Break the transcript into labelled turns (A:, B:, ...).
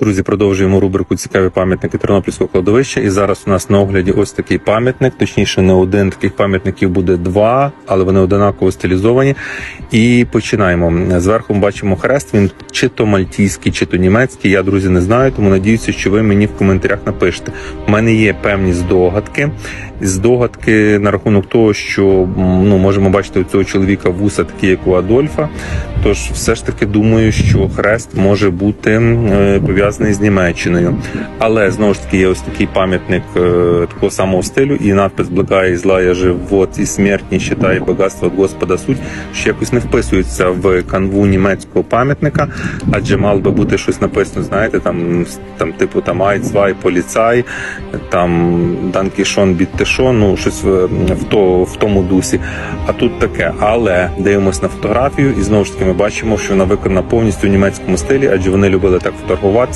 A: Друзі, продовжуємо рубрику Цікаві пам'ятники Тернопільського кладовища. І зараз у нас на огляді ось такий пам'ятник. Точніше, не один таких пам'ятників буде два, але вони одинаково стилізовані. І починаємо. Зверху ми бачимо хрест. Він чи то мальтійський, чи то німецький. Я друзі не знаю, тому надіюся, що ви мені в коментарях напишете. У мене є певні здогадки. Здогадки на рахунок того, що ну можемо бачити у цього чоловіка вуса, такі як у Адольфа. Тож все ж таки думаю, що хрест може бути е, пов'язаний з Німеччиною. Але знову ж таки є ось такий пам'ятник е, такого самого стилю, і надпис «Благая і злая живот і смертні считає багатство від Господа суть, що якось не вписується в канву німецького пам'ятника, адже мало би бути щось написано, знаєте, там, там типу там Айцвай, поліцай, там Данкішон Біттешон, ну щось в, то, в тому дусі. А тут таке. Але дивимось на фотографію, і знову ж таки ми бачимо, що вона виконана повністю в німецькому стилі, адже вони любили так фотографуватися.